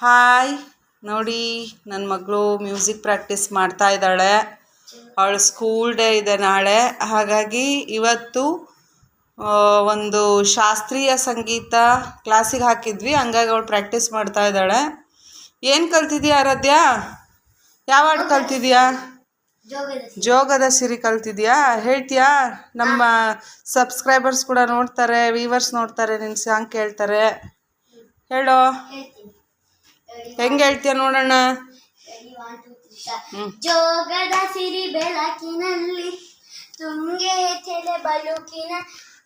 Hi. ನೋಡಿ ನನ್ನ ಮಗಳು ಮ್ಯೂಸಿಕ್ ಪ್ರಾಕ್ಟೀಸ್ ಮಾಡ್ತಾ ಇದ್ದಾಳೆ. ಅವಳು ಸ್ಕೂಲ್ ಡೇ ಇದೆ ನಾಳೆ. ಹಾಗಾಗಿ ಇವತ್ತು ಒಂದು ಶಾಸ್ತ್ರೀಯ ಸಂಗೀತ ಕ್ಲಾಸಿಗೆ ಹಾಕಿದ್ವಿ. ಹಂಗಾಗಿ ಅವಳು ಪ್ರಾಕ್ಟೀಸ್ ಮಾಡ್ತಾ ಇದ್ದಾಳೆ. ಏನು ಕಲ್ತಿದ್ಯಾ ಆರಾಧ್ಯ? ಯಾವ ಹಾಡು ಕಲ್ತಿದ್ಯಾ? ಜೋಗದ ಸಿರಿ ಕಲ್ತಿದ್ಯಾ? ಹೇಳ್ತೀಯಾ? ನಮ್ಮ ಸಬ್ಸ್ಕ್ರೈಬರ್ಸ್ ಕೂಡ ನೋಡ್ತಾರೆ ವೀವರ್ಸ್ ನೋಡ್ತಾರೆ ನಿನ್ನ ಸಾಂಗ್ ಕೇಳ್ತಾರೆ. ಹೇಳೋ. ಹೆಂಗೆ ಹೇಳ್ತೀಯ ನೋಡೋಣ. ಜೋಗದ ಸಿರಿ ಬೆಳಕಿನಲ್ಲಿ, ತುಂಗೆ ಚೆಲೆ ಬಳುಕಿನ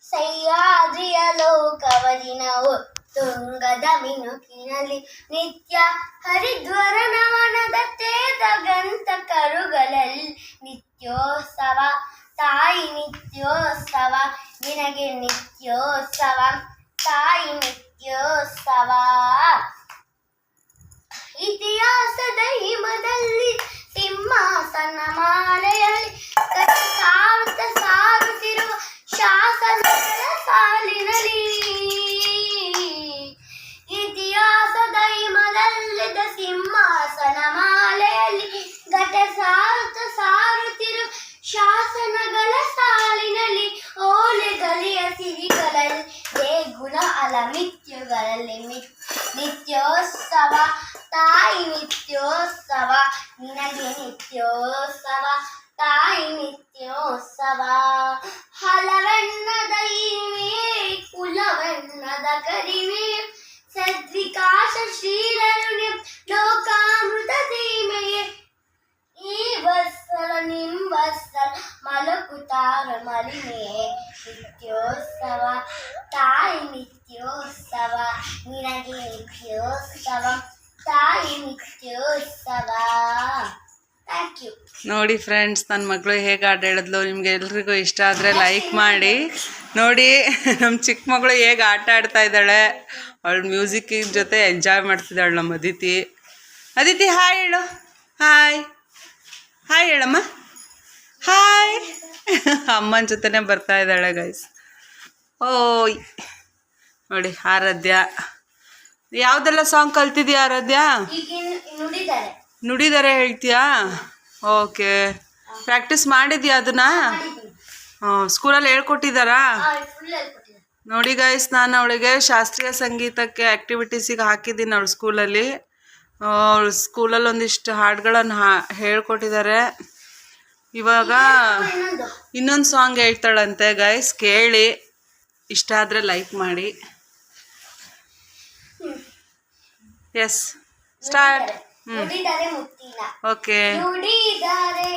ಸಹ್ಯಾದ್ರಿಯ ಲೋಕವ ದಿನವು ತುಂಗದ ಮಿನುಕಿನಲ್ಲಿ ನಿತ್ಯ ಹರಿದ್ವರ ನವನದ ತೇದಗಂತ ಕರುಗಳಲ್ಲಿ ನಿತ್ಯೋತ್ಸವ, ತಾಯಿ ನಿತ್ಯೋತ್ಸವ, ನಿನಗೆ ನಿತ್ಯೋತ್ಸವ, ತಾಯಿ ನಿತ್ಯೋತ್ಸವ ಸಾಲಿನಲ್ಲಿ ಇತಿಹಾಸದ ಹಿಮದಲ್ಲಿದ್ದ ಸಿಂಹಾಸನ ಮಾಲೆಯಲ್ಲಿ ಘಟ ಸಾರುತ್ತ ಸಾರುತ್ತಿರುವ ಶಾಸನಗಳ ಸಾಲಿನಲ್ಲಿ ಓಲೆ ಗಲಿಯ ಸಿರಿಗಳಲ್ಲಿ ದೇ ಗುಣ ಅಲ ಮಿತ್ಯುಗಳಲ್ಲಿ ಮಿತ್ ನಿತ್ಯೋತ್ಸವ ತಾಯಿ ನಿತ್ಯೋತ್ಸವ ನಿನಗೆ ನಿತ್ಯೋತ್ಸವ ಸದ್ವಿಕಾಶ ಶ್ರೀರರುಣ್ಯ ಲೋಕಾಮೃತ ಧೀಮೆಯೇ ಈ ವತ್ಸಲ ನಿಂಬತ್ಸಲ ಮಲಕುತಾರ ಮಲಿಮೆಯೇ ನಿತ್ಯೋತ್ಸವ ತಾಯಿ ನಿತ್ಯೋತ್ಸವ ನಿನಗೆ ನಿತ್ಯೋತ್ಸವ ತಾಯಿ ನಿತ್ಯೋತ್ಸವ ಥ್ಯಾಂಕ್ ಯು ನೋಡಿ ಫ್ರೆಂಡ್ಸ್ ನನ್ನ ಮಗಳು ಹೇಗೆ ಆಟ ಹೇಳಿದ್ಲು ನಿಮ್ಗೆ ಎಲ್ರಿಗೂ ಇಷ್ಟ ಆದರೆ ಲೈಕ್ ಮಾಡಿ. ನೋಡಿ ನಮ್ಮ ಚಿಕ್ಕ ಮಗಳು ಹೇಗೆ ಆಟ ಆಡ್ತಾ ಇದ್ದಾಳೆ ಅವಳು ಮ್ಯೂಸಿಕ್ಕಿನ ಜೊತೆ ಎಂಜಾಯ್ ಮಾಡ್ತಿದ್ದಾಳೆ ನಮ್ಮ ಅದಿತಿ. ಅದಿತಿ ಹಾಯ್ ಹೇಳು. ಹಾಯ್ ಹಾಯ್ ಹೇಳಮ್ಮ. ಹಾಯ್ ಅಮ್ಮನ ಜೊತೆನೇ ಬರ್ತಾ ಇದ್ದಾಳೆ ಗೈಸ್ ಓ ನೋಡಿ ಆರಾಧ್ಯ. ಯಾವುದೆಲ್ಲ ಸಾಂಗ್ ಕಲ್ತಿದ್ಯಾ ಆರಾಧ್ಯ? ನುಡಿದರೆ ಹೇಳ್ತೀಯಾ? ಓಕೆ. ಪ್ರಾಕ್ಟೀಸ್ ಮಾಡಿದ್ಯಾ ಅದನ್ನ? ಸ್ಕೂಲಲ್ಲಿ ಹೇಳ್ಕೊಟ್ಟಿದ್ದಾರಾ? ನೋಡಿ ಗೈಸ್ ನಾನು ಅವಳಿಗೆ ಶಾಸ್ತ್ರೀಯ ಸಂಗೀತಕ್ಕೆ ಆ್ಯಕ್ಟಿವಿಟೀಸಿಗೆ ಹಾಕಿದ್ದೀನಿ ಅವಳು ಸ್ಕೂಲಲ್ಲಿ ಅವಳು ಸ್ಕೂಲಲ್ಲಿ ಒಂದಿಷ್ಟು ಹಾಡುಗಳನ್ನು ಹಾ, ಹೇಳ್ಕೊಟ್ಟಿದ್ದಾರೆ. ಇವಾಗ ಇನ್ನೊಂದು ಸಾಂಗ್ ಹೇಳ್ತಾಳಂತೆ ಗೈಸ್ ಕೇಳಿ. ಇಷ್ಟ ಆದರೆ ಲೈಕ್ ಮಾಡಿ. ಎಸ್ ಸ್ಟಾರ್ಟ್ ನುಡಿದರೆ ಮುತ್ತಿನ ಓಕೆ. ನುಡಿದರೆ